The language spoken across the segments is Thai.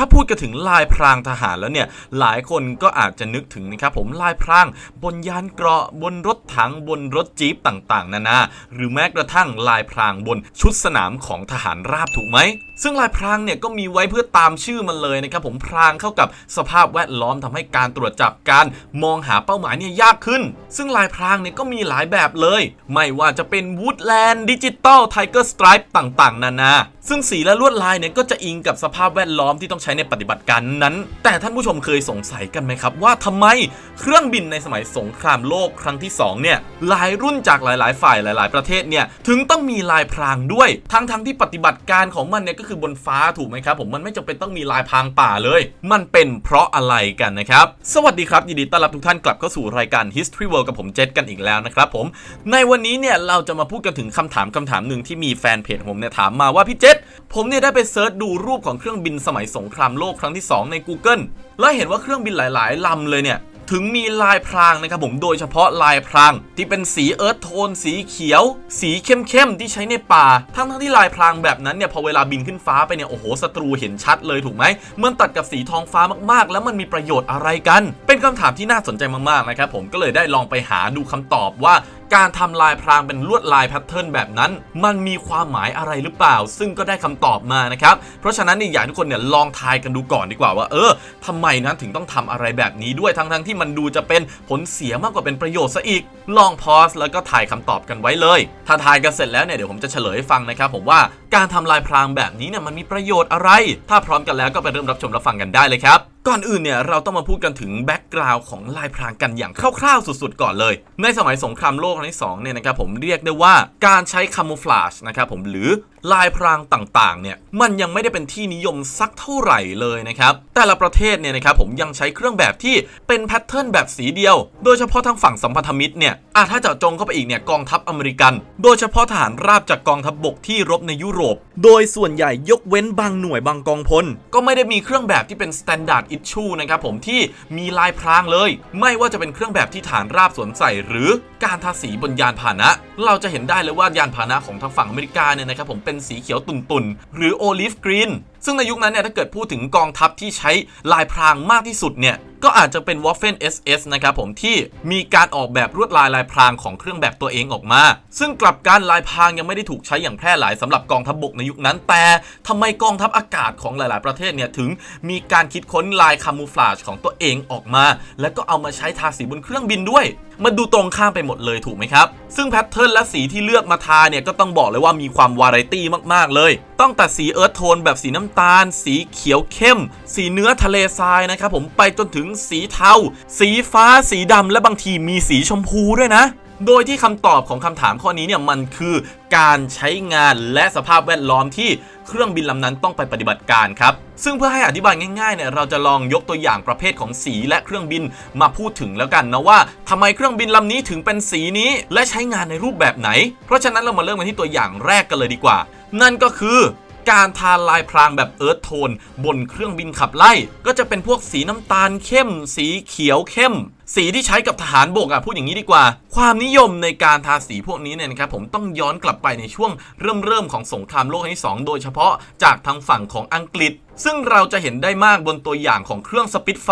ถ้าพูดกันถึงลายพรางทหารแล้วเนี่ยหลายคนก็อาจจะนึกถึงนะครับผมลายพรางบนยานเกราะบนรถถังบนรถจี๊ปต่างๆ นานา หรือแม้กระทั่งลายพรางบนชุดสนามของทหารราบถูกไหมซึ่งลายพรางเนี่ยก็มีไว้เพื่อตามชื่อมันเลยนะครับผมพรางเข้ากับสภาพแวดล้อมทำให้การตรวจจับการมองหาเป้าหมายเนี่ยยากขึ้น ซึ่งลายพรางเนี่ยก็มีหลายแบบเลย ไม่ว่าจะเป็นวูดแลนด์ดิจิตอลไทเกอร์สไตรป์ต่างๆ นานา ซึ่งสีและลวดลายเนี่ยก็จะอิงกับสภาพแวดล้อมที่ต้องใช้ในปฏิบัติการนั้น แต่ท่านผู้ชมเคยสงสัยกันไหมครับ ว่าทำไมเครื่องบินในสมัยสงครามโลกครั้งที่สองเนี่ยหลายรุ่นจากหลาย ๆ ฝ่ายหลาย ๆ ประเทศเนี่ยถึงต้องมีลายพรางด้วย ทั้งๆที่ปฏิบัติการของมันเนี่ยก็คือบนฟ้าถูกไหมครับผมมันไม่จำเป็นต้องมีลายพรางป่าเลย มันเป็นเพราะอะไรกันนะครับ สวัสดีครับยินดีต้อนรับทุกท่านกลับเข้าสู่รายการ History World กับผมเจษกันอีกแล้วนะครับผมในวันนี้เนี่ยเราจะมาพูดกันถึงคำถามคำถามหนึ่งที่มีแฟนเพจผมเนี่ยถามมาว่าพี่เจษ ผมเนี่ยได้ไปเซิร์ชดูรูปของเครื่องบินสมัยสงครามโลกครั้งที่ 2 ใน Google แล้วเห็นว่าเครื่องบินหลาย ๆลำเลยเนี่ยถึงมีลายพรางนะครับผมโดยเฉพาะลายพรางที่เป็นสีเอิร์ธโทน สีเขียว สีเข้มๆที่ใช้ในป่า ทั้งทั้งๆที่ลายพรางแบบนั้นเนี่ยพอเวลาบินขึ้นฟ้าไปเนี่ยโอ้โหศัตรูเห็นชัดเลยถูกไหมเมันตัดกับสีทองฟ้ามากๆ แล้วมันมีประโยชน์อะไรกัน เป็นคำถามที่น่าสนใจมากๆนะครับผมก็เลยได้ลองไปหาดูคำตอบว่า การทำลายพรางเป็นลวดลายแพทเทิร์นแบบนั้น มันมีความหมายอะไรหรือเปล่า ซึ่งก็ได้คำตอบมานะครับ เพราะฉะนั้นเนี่ยอยากทุกคนเนี่ยลองทายกันดูก่อนดีกว่าว่าเออทำไมนะถึงต้องทำอะไรแบบนี้ด้วยทั้งทั้งๆที่มันดูจะเป็นผลเสียมากกว่าเป็นประโยชน์ซะอีก ลองพอสแล้วก็ถ่ายคำตอบกันไว้เลย ถ้าทายกันเสร็จแล้วเนี่ยเดี๋ยวผมจะเฉลยให้ฟังนะครับผมว่าการทำลายพรางแบบนี้เนี่ยมันมีประโยชน์อะไร ถ้าพร้อมกันแล้วก็ไปเริ่มรับชมรับฟังกันได้เลยครับ ก่อนอื่นเนี่ยเราต้องมาพูดกันถึงแบ็กกราวน์ของลายพรางกันอย่างคร่าวๆสุดๆก่อนเลย ในสมัยสงครามโลกครั้งที่สองเนี่ยนะครับผมเรียกได้ว่าการใช้คามูฟลาจนะครับผมหรือลายพรางต่างๆเนี่ยมันยังไม่ได้เป็นที่นิยมสักเท่าไหร่เลยนะครับแต่ละประเทศเนี่ยนะครับผมยังใช้เครื่องแบบที่เป็นแพทเทิร์นแบบสีเดียว โดยเฉพาะทางฝั่งสัมพันธมิตรเนี่ยอะถ้าเจาะจงเข้าไปอีกเนี่ยกองทัพอเมริกัน โดยเฉพาะทหารราบจากกองทัพบบกที่รบในยุโรป โดยส่วนใหญ่ยกเว้นบางหน่วยบางกองพลก็ไม่ได้มีเครื่องแบบที่เป็น standard issue นชู้นะครับผมที่มีลายพรางเลย ไม่ว่าจะเป็นเครื่องแบบที่ฐานราบสวมใส่ หรือการทาสีบนยานพาหนะ เราจะเห็นได้เลยว่ายานพาหนะของทางฝั่งอเมริกาเนี่ยนะครับผมเป็นสีเขียวตุ่นๆ หรือโอลิฟกรีนซึ่งในยุคนั้นเนี่ยถ้าเกิดพูดถึงกองทัพที่ใช้ลายพรางมากที่สุดเนี่ย ก็อาจจะเป็น w a f f e n SS นะครับผมที่มีการออกแบบลวดลายลายพรางของเครื่องแบบตัวเองออกมา ซึ่งกลับการลายพรางยังไม่ได้ถูกใช้อย่างแพร่หลายสำหรับกองทัพบบกในยุคนั้น แต่ทำไมกองทัพอากาศของหลาย ๆ ประเทศเนี่ยถึงมีการคิดค้นลายคามูฟลาจของตัวเองออกมา แล้วก็เอามาใช้ทาสีบนเครื่องบินด้วยมันดูตรงข้ามไปหมดเลยถูกไหมครับ ซึ่งแพทเทิร์นและสีที่เลือกมาทาเนี่ยก็ต้องบอกเลยว่ามีความวาไรตี้มาก ๆ เลย ตั้งแต่สีเอิร์ธโทนแบบสีน้ำตาล สีเขียวเข้ม สีเนื้อทะเลทรายนะครับผมไปจนถึงสีเทา สีฟ้า สีดำ และบางทีมีสีชมพูด้วยนะ โดยที่คำตอบของคำถามข้อนี้เนี่ยมันคือการใช้งานและสภาพแวดล้อมที่เครื่องบินลำนั้นต้องไปปฏิบัติการครับ ซึ่งเพื่อให้อธิบายง่ายๆเนี่ยเราจะลองยกตัวอย่างประเภทของสีและเครื่องบินมาพูดถึงแล้วกันนะว่าทำไมเครื่องบินลำนี้ถึงเป็นสีนี้และใช้งานในรูปแบบไหน เพราะฉะนั้นเรามาเริ่มกันที่ตัวอย่างแรกกันเลยดีกว่า นั่นก็คือ การทาลายพรางแบบเอิร์ธโทน บนเครื่องบินขับไล่ ก็จะเป็นพวกสีน้ำตาลเข้ม สีเขียวเข้ม สีที่ใช้กับทหารบกอะพูดอย่างนี้ดีกว่า ความนิยมในการทาสีพวกนี้เนี่ยนะครับผมต้องย้อนกลับไปในช่วงเริ่มเริ่มของสงครามโลกครั้งที่สองโดยเฉพาะจากทางฝั่งของอังกฤษซึ่งเราจะเห็นได้มากบนตัวอย่างของเครื่องสปิตไฟ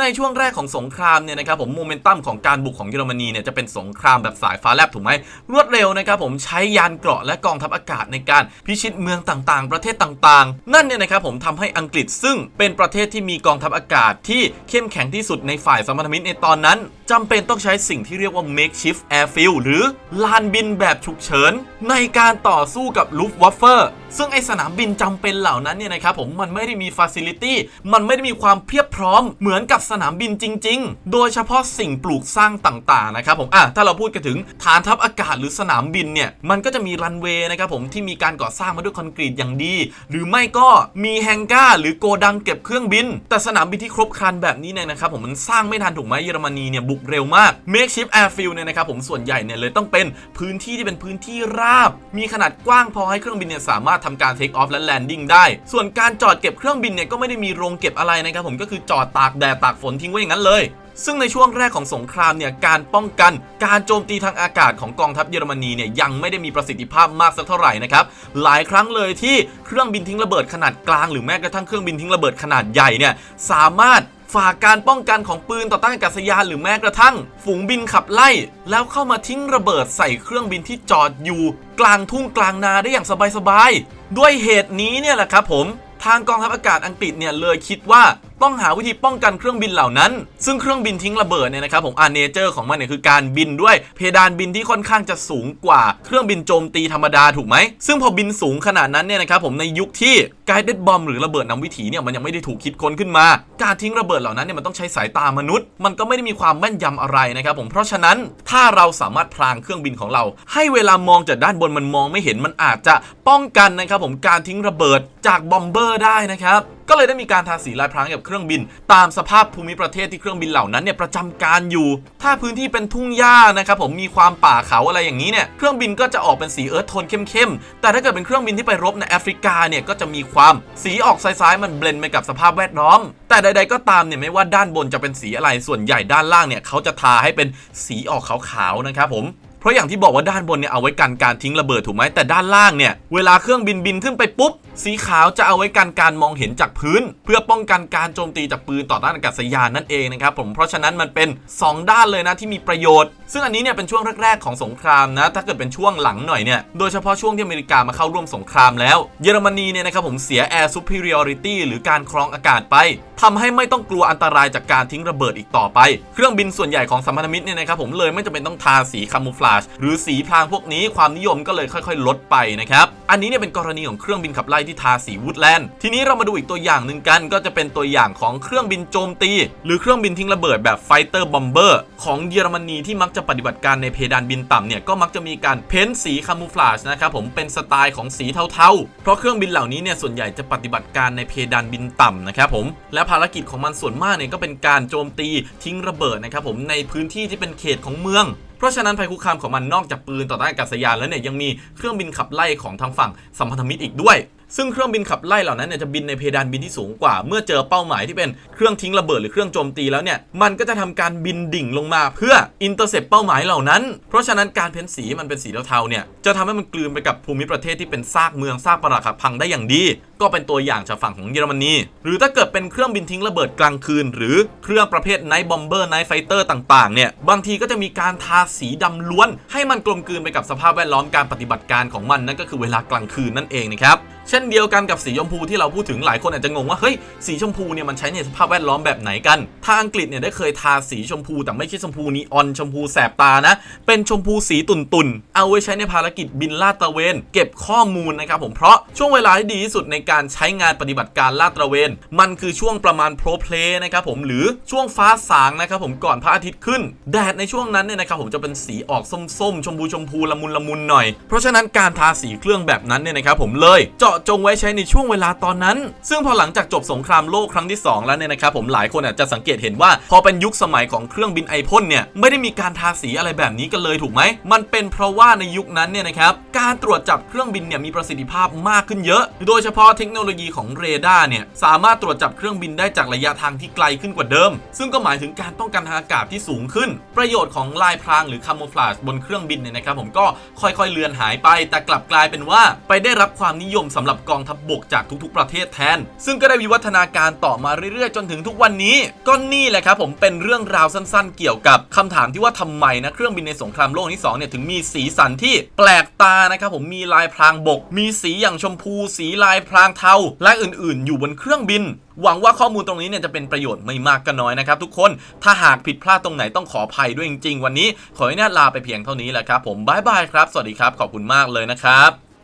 ในช่วงแรกของสงครามเนี่ยนะครับผมโมเมนตัมของการบุกของเยอรมนีเนี่ยจะเป็นสงครามแบบสายฟ้าแลบถูกไหมรวดเร็วนะครับผมใช้ยานเกราะและกองทัพอากาศในการพิชิตเมืองต่างๆ ประเทศต่างๆ นั่นเนี่ยนะครับผมทำให้อังกฤษซึ่งเป็นประเทศที่มีกองทัพอากาศที่เข้มแข็งที่สุดในฝ่ายสัมพันธมิตรในตอนนั้นจำเป็นต้องใช้สิ่งที่เรียกว่า makeshift airfield หรือลานบินแบบฉุกเฉิน ในการต่อสู้กับลูฟวัฟเฟอร์ซึ่งไอสนามบินจำเป็นเหล่านั้นเนี่ยนะครับผมมันไม่ได้มีฟ a ซิลิตี้มันไม่ได้มีความเพียบพร้อมเหมือนกับสนามบินจริง ๆ โดยเฉพาะสิ่งปลูกสร้างต่างๆนะครับผมอะถ้าเราพูดกันถึงฐานทัพอากาศหรือสนามบินเนี่ยมันก็จะมีรันเวย์นะครับผมที่มีการก่อสร้างมาด้วยคอนกรีตอย่างดี หรือไม่ก็มีแฮงก้าหรือโกดังเก็บเครื่องบิน แต่สนามบินที่ครบครันแบบนี้เนี่ยนะครับผมมันสร้างไม่ทันถูกไหมเยอรมนีเนี่ยบุกเร็วมาก makeshift airfield เนี่ยนะครับผมส่วนใหญ่เนี่ยเลยต้องเป็นพื้นที่ที่เป็นพื้นที่ราบ มีขนาดกว้างพอให้เครื่องบินเนี่ยสามารถทำการ take off และ landing ได้ ส่วนการจอดเก็บเครื่องบินเนี่ยก็ไม่ได้มีโรงเก็บอะไรนะครับผมก็คือจอดตากแดดตากฝนทิ้งไว้อย่างนั้นเลยซึ่งในช่วงแรกของสงครามเนี่ยการป้องกันการโจมตีทางอากาศของกองทัพเยอรมนีเนี่ยยังไม่ได้มีประสิทธิภาพมากสักเท่าไหร่นะครับหลายครั้งเลยที่เครื่องบินทิ้งระเบิดขนาดกลาง หรือแม้กระทั่งเครื่องบินทิ้งระเบิดขนาดใหญ่เนี่ยสามารถ ฝากการป้องกันของปืนต่อต้านอากาศยานหรือแม้กระทั่ง ฝูงบินขับไล่ แล้วเข้ามาทิ้งระเบิดใส่เครื่องบินที่จอดอยู่ กลางทุ่งกลางนาได้อย่างสบายๆด้วยเหตุนี้เนี่ยแหละครับผมทางกองทัพอากาศอังกฤษเนี่ยเลยคิดว่าต้องหาวิธีป้องกันเครื่องบินเหล่านั้น ซึ่งเครื่องบินทิ้งระเบิดเนี่ยนะครับผมอาเนเจอร์ของมันเนี่ยคือการบินด้วยเพดานบินที่ค่อนข้างจะสูงกว่าเครื่องบินโจมตีธรรมดาถูกไหม ซึ่งพอบินสูงขนาดนั้นเนี่ยนะครับผมในยุคที่ไกด์เด็ดบอมหรือระเบิดนำวิถีเนี่ยมันยังไม่ได้ถูกคิดค้นขึ้นมา การทิ้งระเบิดเหล่านั้นเนี่ยมันต้องใช้สายตามนุษย์ มันก็ไม่ได้มีความแม่นยำอะไรนะครับผมเพราะฉะนั้นถ้าเราสามารถพรางเครื่องบินของเรา ให้เวลามองจากด้านบนมันมองไม่เห็นมันอาจจะป้องกันนะครับผมการทิ้งระเบิดจากบอมเบอร์ได้นะครับก็เลยได้มีการทาสีลายพรางกับเครื่องบิน ตามสภาพภูมิประเทศที่เครื่องบินเหล่านั้นเนี่ยประจำการอยู่ ถ้าพื้นที่เป็นทุ่งหญ้านะครับผมมีความป่าเขาอะไรอย่างนี้เนี่ยเครื่องบินก็จะออกเป็นสีเอิร์ธโทนเข้มๆแต่ถ้าเกิดเป็นเครื่องบินที่ไปรบในแอฟริกาเนี่ยก็จะมีความสีออกซ้ายๆมันเบลนไปกับสภาพแวดล้อม แต่ใด ๆ ก็ตามเนี่ยไม่ว่าด้านบนจะเป็นสีอะไรส่วนใหญ่ด้านล่างเนี่ยเขาจะทาให้เป็นสีออกขาวๆนะครับผมเพราะอย่างที่บอกว่าด้านบนเนี่ยเอาไว้กันการทิ้งระเบิดถูกไหมแต่ด้านล่างเนี่ยเวลาเครื่องบินบินขึ้นไปปุ๊บ สีขาวจะเอาไว้กันการมองเห็นจากพื้น เพื่อป้องกันการโจมตีจากปืนต่อต้านอากาศยานนั่นเองนะครับผมเพราะฉะนั้นมันเป็น 2 ด้านเลยนะที่มีประโยชน์ ซึ่งอันนี้เนี่ยเป็นช่วงแรกๆของสงครามนะถ้าเกิดเป็นช่วงหลังหน่อยเนี่ยโดยเฉพาะช่วงที่อเมริกามาเข้าร่วมสงครามแล้วเยอรมนีเนี่ยนะครับผมเสีย Air Superiority หรือการครองอากาศไปทำให้ไม่ต้องกลัวอันตรายจากการทิ้งระเบิดอีกต่อไป เครื่องบินส่วนใหญ่ของสัมพันธมิตรเนี่ยนะครับผมเลยไม่จำเป็นต้องทาสีคามูฟลาจหรือสีพรางพวกนี้ความนิยมก็เลยค่อย ๆ ลดไปนะครับอันนี้เนี่ยเป็นกรณีของเครื่องบินขับไล่ที่ทาสีวูดแลนด์ทีนี้เรามาดูอีกตัวอย่างหนึ่งกัน ก็จะเป็นตัวอย่างของเครื่องบินโจมตี หรือเครื่องบินทิ้งระเบิดแบบไฟเตอร์บอมเบอร์ของเยอรมนีที่มักจะปฏิบัติการในเพดานบินต่ำเนี่ยก็มักจะมีการเพ้นสีคามูฟลาจนะครับผมเป็นสไตล์ของสีเทาๆ เพราะเครื่องบินเหล่านี้เนี่ยส่วนใหญ่จะปฏิบัติการในเพดานบินต่ำนะครับผมและภารกิจของมันส่วนมากเนี่ยก็เป็นการโจมตีทิ้งระเบิดนะครับผมในพื้นที่ที่เป็นเขตของเมืองเพราะฉะนั้นภัยคุกคามของมันนอกจากปืนต่อต้านอากาศยานแล้วเนี่ยยังมีเครื่องบินขับไล่ของทางฝั่งสัมพันธมิตรอีกด้วย ซึ่งเครื่องบินขับไล่เหล่านั้นเนี่ยจะบินในเพดานบินที่สูงกว่า เมื่อเจอเป้าหมายที่เป็นเครื่องทิ้งระเบิดหรือเครื่องโจมตีแล้วเนี่ยมันก็จะทำการบินดิ่งลงมา เพื่ออินเตอร์เซปเป้าหมายเหล่านั้น เพราะฉะนั้นการเพ้นสีมันเป็นสีเทาๆเนี่ยจะทำให้มันกลืนไปกับภูมิประเทศที่เป็นซากเมืองซากปรักหักพังได้อย่างดี ก็เป็นตัวอย่างจากฝั่งของเยอรมนีหรือถ้าเกิดเป็นเครื่องบินทิ้งระเบิดกลางคืน หรือเครื่องประเภทไนท์บอมเบอร์ไนท์ไฟเตอร์ต่างๆเนี่ยบางทีก็จะมีการทาสีดำล้วน ให้มันกลมกลืนไปกับสภาพแวดล้อมการปฏิบัติการของมันนั่นก็คือเวลากลางคืนนั่นเองนะครับ เช่นเดียวกันกับสีชมพูที่เราพูดถึงหลายคนอาจจะงงว่าเฮ้ยสีชมพูเนี่ยมันใช้ในสภาพแวดล้อมแบบไหนกันทางอังกฤษเนี่ยได้เคยทาสีชมพูแต่ไม่ใช่ชมพูนีออนชมพูแสบตานะ เป็นชมพูสีตุ่นๆเอาไว้ใช้ในภารกิจบินลาดตระเวน เก็บข้อมูลนะครับผมเพราะช่วงเวลาที่ดีที่สุดในการใช้งานปฏิบัติการลาดตระเวน มันคือช่วงประมาณโปรเพลนะครับผมหรือช่วงฟ้าสางนะครับผมก่อนพระอาทิตย์ขึ้น แดดในช่วงนั้นเนี่ยนะครับผมจะเป็นสีออกส้มๆชมพูชมพูละมุนละมุนหน่อย เพราะฉะนั้นการทาสีเครื่องแบบนั้นเนี่ยนะครับผมเลยเจาะจงไว้ใช้ในช่วงเวลาตอนนั้น ซึ่งพอหลังจากจบสงครามโลกครั้งที่ 2 แล้วเนี่ยนะครับผมหลายคนอาจจะสังเกตเห็นว่า พอเป็นยุคสมัยของเครื่องบินไอพ่นเนี่ยไม่ได้มีการทาสีอะไรแบบนี้กันเลยถูกไหมมันเป็นเพราะว่าในยุคนั้นเนี่ยนะครับการตรวจจับเครื่องบินเนี่ยมีประสิทธิภาพมากขึ้นเยอะ โดยเฉพาะเทคโนโลยีของเรดาร์เนี่ยสามารถตรวจจับเครื่องบินได้จากระยะทางที่ไกลขึ้นกว่าเดิม ซึ่งก็หมายถึงการป้องกันทางอากาศที่สูงขึ้น ประโยชน์ของลายพรางหรือคาโมฟลาจบนเครื่องบินเนี่ยนะครับผมก็ค่อยๆเลือนหายไป แต่กลับกลายเป็นว่าไปได้รับความนิยมสำหรับกองทัพบบกจากทุกๆ ประเทศแทน ซึ่งก็ได้วิวัฒนาการต่อมาเรื่อยๆ จนถึงทุกวันนี้ ก็นี่แหละครับผมเป็นเรื่องราวสั้นๆ เกี่ยวกับคำถามที่ว่าทำไมนะเครื่องบินในสงครามโลกที่สองเนี่ยถึงมีสีสันที่แปลกตานะครับผมมีลายพรางบก มีสีอย่างชมพู สีลายพรางเทาและอื่นๆ อยู่บนเครื่องบินหวังว่าข้อมูลตรงนี้เนี่ยจะเป็นประโยชน์ไม่มากก็น้อยนะครับทุกคน ถ้าหากผิดพลาดตรงไหนต้องขออภัยด้วยจริงๆ วันนี้ ขออนุญาตลาไปเพียงเท่านี้แหละครับผมบายบายครับ สวัสดีครับ ขอบคุณมากเลยนะครับ